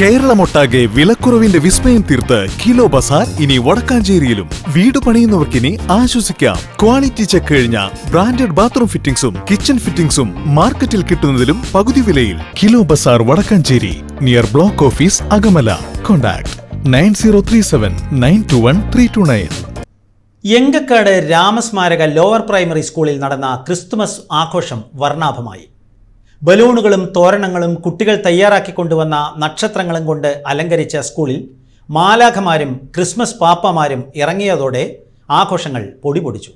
കേരളമൊട്ടാകെ വിലക്കുറവിന്റെ വിസ്മയം തീർത്ത് കിലോ ബസാർ ഇനി വടക്കാഞ്ചേരിയിലും. വീട് പണിയുന്നവർക്കിനി ആശ്വസിക്കാം. ക്വാളിറ്റി ചെക്ക് കഴിഞ്ഞ ബ്രാൻഡഡ് ബാത്റൂം ഫിറ്റിംഗ്സും കിച്ചൺ ഫിറ്റിംഗ്സും മാർക്കറ്റിൽ കിട്ടുന്നതിലും പകുതി വിലയിൽ. Kilo Bazar Vadakkanchery near block office Akamala. Contact nine zero three seven nine two one three two nine. Engakkad Ramasmaraka lower primary സ്കൂളിൽ നടന്ന ക്രിസ്തുമസ് ആഘോഷം വർണാഭമായി. ബലൂണുകളും തോരണങ്ങളും കുട്ടികൾ തയ്യാറാക്കി കൊണ്ടുവന്ന നക്ഷത്രങ്ങളും കൊണ്ട് അലങ്കരിച്ച സ്കൂളിൽ മാലാഖമാരും ക്രിസ്മസ് പാപ്പമാരും ഇറങ്ങിയതോടെ ആഘോഷങ്ങൾ പൊടിപൊടിച്ചു.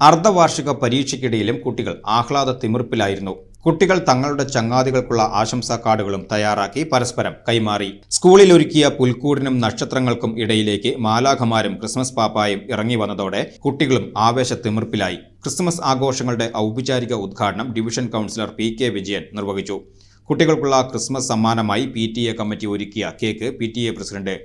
അർദ്ധവാർഷിക പരീക്ഷയ്ക്കിടയിലും കുട്ടികൾ ആഹ്ലാദ തിമിർപ്പിലായിരുന്നു കുട്ടികൾ തങ്ങളുടെ ചങ്ങാതികൾക്കുള്ള ആശംസാ കാർഡുകളും തയ്യാറാക്കി പരസ്പരം കൈമാറി. സ്കൂളിൽ ഒരുക്കിയ പുൽക്കൂടിനും നക്ഷത്രങ്ങൾക്കും ഇടയിലേക്ക് മാലാഖമാരും ക്രിസ്മസ് പാപ്പായും ഇറങ്ങി വന്നതോടെ കുട്ടികളും ആവേശത്തിമിർപ്പിലായി. ക്രിസ്മസ് ആഘോഷങ്ങളുടെ ഔപചാരിക ഉദ്ഘാടനം division councillor P K Vijayan നിർവഹിച്ചു. കുട്ടികൾക്കുള്ള ക്രിസ്മസ് സമ്മാനമായി പി ടി എ കമ്മിറ്റി ഒരുക്കിയ cake P T A president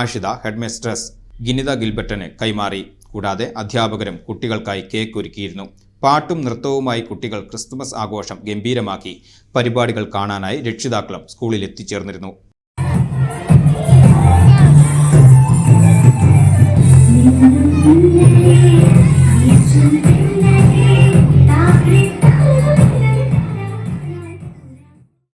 Ashitha headmistress Ginitha ഗിൽബർട്ടന് കൈമാറി. കൂടാതെ അധ്യാപകരും കുട്ടികൾക്കായി കേക്ക് ഒരുക്കിയിരുന്നു. പാട്ടും നൃത്തവുമായി കുട്ടികൾ ക്രിസ്തുമസ് ആഘോഷം ഗംഭീരമാക്കി പരിപാടികൾ കാണാനായി രക്ഷിതാക്കളും സ്കൂളിൽ എത്തിച്ചേർന്നിരുന്നു